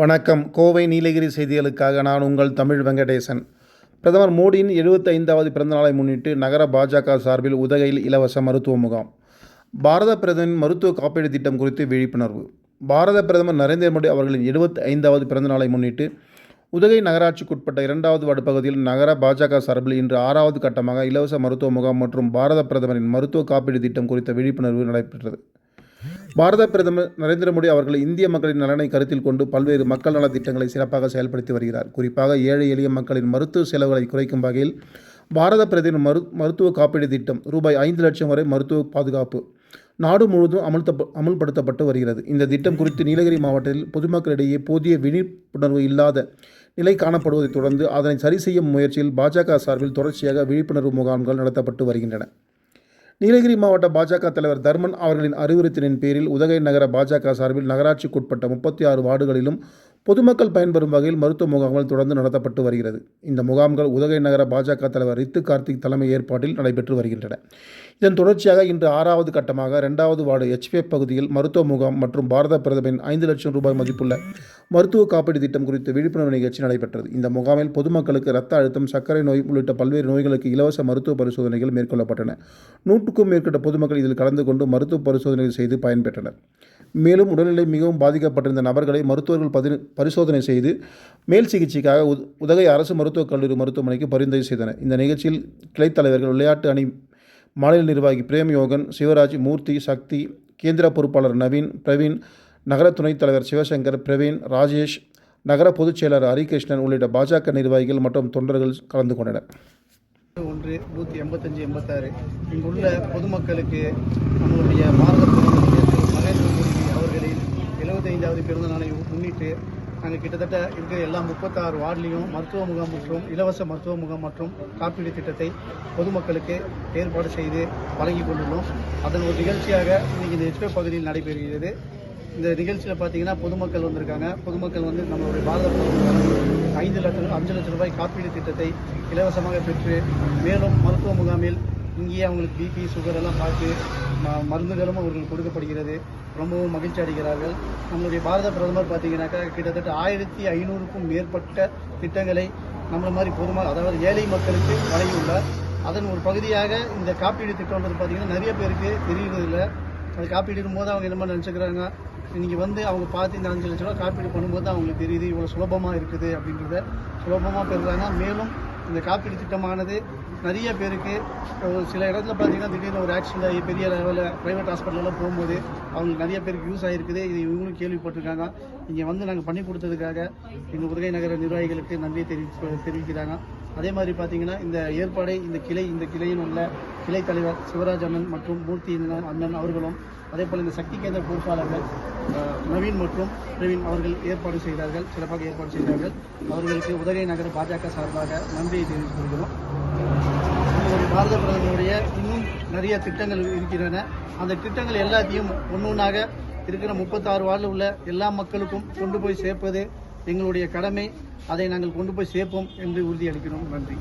வணக்கம். கோவை நீலகிரி செய்திகளுக்காக நான் உங்கள் தமிழ் வெங்கடேசன். பிரதமர் மோடியின் 75வது பிறந்தநாளை முன்னிட்டு நகர பாஜக சார்பில் உதகையில் இலவச மருத்துவ முகாம். பாரத பிரதமரின் மருத்துவ காப்பீடு திட்டம் குறித்து விழிப்புணர்வு. பாரத பிரதமர் நரேந்திர மோடி அவர்களின் 75வது பிறந்தநாளை முன்னிட்டு உதகை நகராட்சிக்குட்பட்ட இரண்டாவது வார்டு பகுதியில் நகர பாஜக சார்பில் இன்று ஆறாவது கட்டமாக இலவச மருத்துவ முகாம் மற்றும் பாரத பிரதமரின் மருத்துவ காப்பீடு திட்டம் குறித்த விழிப்புணர்வு நடைபெற்றது. பாரத பிரதமர் நரேந்திர மோடி அவர்கள் இந்திய மக்களின் நலனை கருத்தில் கொண்டு பல்வேறு மக்கள் நலத் திட்டங்களை சிறப்பாக செயல்படுத்தி வருகிறார். குறிப்பாக ஏழை எளிய மக்களின் மருத்துவ செலவுகளை குறைக்கும் வகையில் பாரத பிரதமர் மரு மருத்துவ காப்பீடு திட்டம் ரூபாய் ஐந்து லட்சம் வரை மருத்துவ பாதுகாப்பு நாடு முழுவதும் அமல்த்த அமல்படுத்தப்பட்டு வருகிறது. இந்த திட்டம் குறித்து நீலகிரி மாவட்டத்தில் பொதுமக்களிடையே போதிய விழிப்புணர்வு இல்லாத நிலை காணப்படுவதைத் தொடர்ந்து அதனை சரி செய்யும் முயற்சியில் பாஜக சார்பில் தொடர்ச்சியாக விழிப்புணர்வு முகாம்கள் நடத்தப்பட்டு வருகின்றன. நீலகிரி மாவட்ட பாஜக தலைவர் தர்மன் அவர்களின் அறிவுறுத்தலின் பேரில் உதகை நகர பாஜக சார்பில் நகராட்சிக்குட்பட்ட முப்பத்தி ஆறு வார்டுகளிலும் பொதுமக்கள் பயன்பெறும் வகையில் மருத்துவ முகாம்கள் தொடர்ந்து நடத்தப்பட்டு வருகிறது. இந்த முகாம்கள் உதகை நகர பாஜக தலைவர் ரித்து கார்த்திக் தலைமை ஏற்பாட்டில் நடைபெற்று வருகின்றன. இதன் தொடர்ச்சியாக இன்று ஆறாவது கட்டமாக இரண்டாவது வார்டு எச்பே பகுதியில் மருத்துவ முகாம் மற்றும் பாரத பிரதமரின் ஐந்து லட்சம் ரூபாய் மதிப்புள்ள மருத்துவ காப்பீடு திட்டம் குறித்து விழிப்புணர்வு நிகழ்ச்சி நடைபெற்றது. இந்த முகாமில் பொதுமக்களுக்கு ரத்த அழுத்தம் சர்க்கரை நோய் உள்ளிட்ட பல்வேறு நோய்களுக்கு இலவச மருத்துவ பரிசோதனைகள் மேற்கொள்ளப்பட்டன. நூற்றுக்கும் மேற்பட்ட பொதுமக்கள் இதில் கலந்து கொண்டு மருத்துவ பரிசோதனைகள் செய்து பயன்பெற்றனர். மேலும் உடல்நிலை மிகவும் பாதிக்கப்பட்டிருந்த நபர்களை மருத்துவர்கள் பதி பரிசோதனை செய்து மேல் சிகிச்சைக்காக உ உதகை அரசு மருத்துவக் கல்லூரி மருத்துவமனைக்கு பரிந்துரை செய்தனர். இந்த நிகழ்ச்சியில் கிளைத் தலைவர்கள் விளையாட்டு அணி மாநில நிர்வாகி பிரேம் யோகன் சிவராஜ் மூர்த்தி சக்தி கேந்திர பொறுப்பாளர் நவீன் பிரவீன் நகர துணைத் தலைவர் சிவசங்கர் பிரவீன் ராஜேஷ் நகர பொதுச் செயலர் ஹரிகிருஷ்ணன் உள்ளிட்ட பாஜக நிர்வாகிகள் மற்றும் தொண்டர்கள் கலந்து கொண்டனர். ஒன்று நூற்றி எண்பத்தஞ்சு எண்பத்தாறு. இங்குள்ள பொதுமக்களுக்கு நம்மளுடைய பாரத பிரதமர் திரு நரேந்திர மோடி அவர்களின் எழுபத்தைந்தாவது பிறந்த நாளை முன்னிட்டு நாங்கள் கிட்டத்தட்ட இருக்கிற எல்லா முப்பத்தாறு வார்டிலையும் மருத்துவ முகாம் மற்றும் இலவச மருத்துவ முகாம் மற்றும் காப்பீடு திட்டத்தை பொதுமக்களுக்கு ஏற்பாடு செய்து வழங்கி கொண்டுள்ளோம். அதன் ஒரு நிகழ்ச்சியாக இன்றைக்கி இந்த எச்பே பகுதியில் நடைபெறுகிறது. இந்த நிகழ்ச்சியில் பார்த்தீங்கன்னா பொதுமக்கள் வந்திருக்காங்க. பொதுமக்கள் வந்து நம்மளுடைய பாரத பிரதமர் ஐந்து லட்சம் அஞ்சு லட்சம் ரூபாய் காப்பீடு திட்டத்தை இலவசமாக பெற்று மேலும் மருத்துவ முகாமில் இங்கேயே அவங்களுக்கு பிபி சுகர் எல்லாம் பார்த்து மருந்துகளும் அவர்களுக்கு கொடுக்கப்படுகிறது. ரொம்பவும் மகிழ்ச்சி அடைகிறார்கள். நம்மளுடைய பாரத பிரதமர் பார்த்தீங்கன்னாக்கா கிட்டத்தட்ட ஆயிரத்தி ஐநூறுக்கும் மேற்பட்ட திட்டங்களை நம்மள மாதிரி பொதும அதாவது ஏழை மக்களுக்கு வழங்கியுள்ளார். அதன் ஒரு பகுதியாக இந்த காப்பீடு திட்டம்ன்றது பார்த்தீங்கன்னா நிறைய பேருக்கு தெரியறதில்லை. அது காப்பீடு போது அவங்க என்ன நினச்சிக்கிறாங்க? நீங்கள் வந்து அவங்க பார்த்து இந்த அஞ்சு லட்ச ரூபா காப்பீடு பண்ணும்போது தான் அவங்களுக்கு தெரியுது இவ்வளோ சுலபமாக இருக்குது அப்படின்றத சுலபமாக பெறுறாங்க. மேலும் இந்த காப்பீடு திட்டமானது நிறைய பேருக்கு ஒரு சில இடத்துல பார்த்தீங்கன்னா திடீர்னு ஒரு ஆக்சிடென்ட் ஆகி பெரிய லெவலில் ப்ரைவேட் ஹாஸ்பிட்டலெலாம் போகும்போது அவங்களுக்கு நிறைய பேருக்கு யூஸ் ஆகிருக்குது இது இவங்களும் கேள்விப்பட்டிருக்காங்க. இங்கே வந்து நாங்கள் பண்ணி கொடுத்ததுக்காக எங்கள் உதகை நகர நிர்வாகிகளுக்கு நன்றி தெரிவி தெரிவிக்கிறாங்க. அதே மாதிரி பார்த்தீங்கன்னா இந்த ஏற்பாடை இந்த கிளை இந்த கிளையின் உள்ள கிளை தலைவர் சிவராஜ் அண்ணன் மற்றும் மூர்த்தி அண்ணன் அவர்களும் அதே போல் இந்த சக்தி கேந்திர பொறுப்பாளர்கள் நவீன் மற்றும் பிரவீன் அவர்கள் ஏற்பாடு செய்தார்கள் சிறப்பாக ஏற்பாடு செய்தார்கள். அவர்களுக்கு உதகை நகர பாஜக சார்பாக நன்றியை தெரிவித்துக் கொள்கிறோம். பாரத பிரதமருடைய இன்னும் நிறைய திட்டங்கள் இருக்கின்றன. அந்த திட்டங்கள் எல்லாத்தையும் ஒன்று ஒன்றாக இருக்கிற முப்பத்தாறு வார்டில் உள்ள எல்லா மக்களுக்கும் கொண்டு போய் சேர்ப்பது எங்களுடைய கடமை அதை நாங்கள் கொண்டு போய் சேர்ப்போம் என்று உறுதியளிக்கிறோம். நன்றி.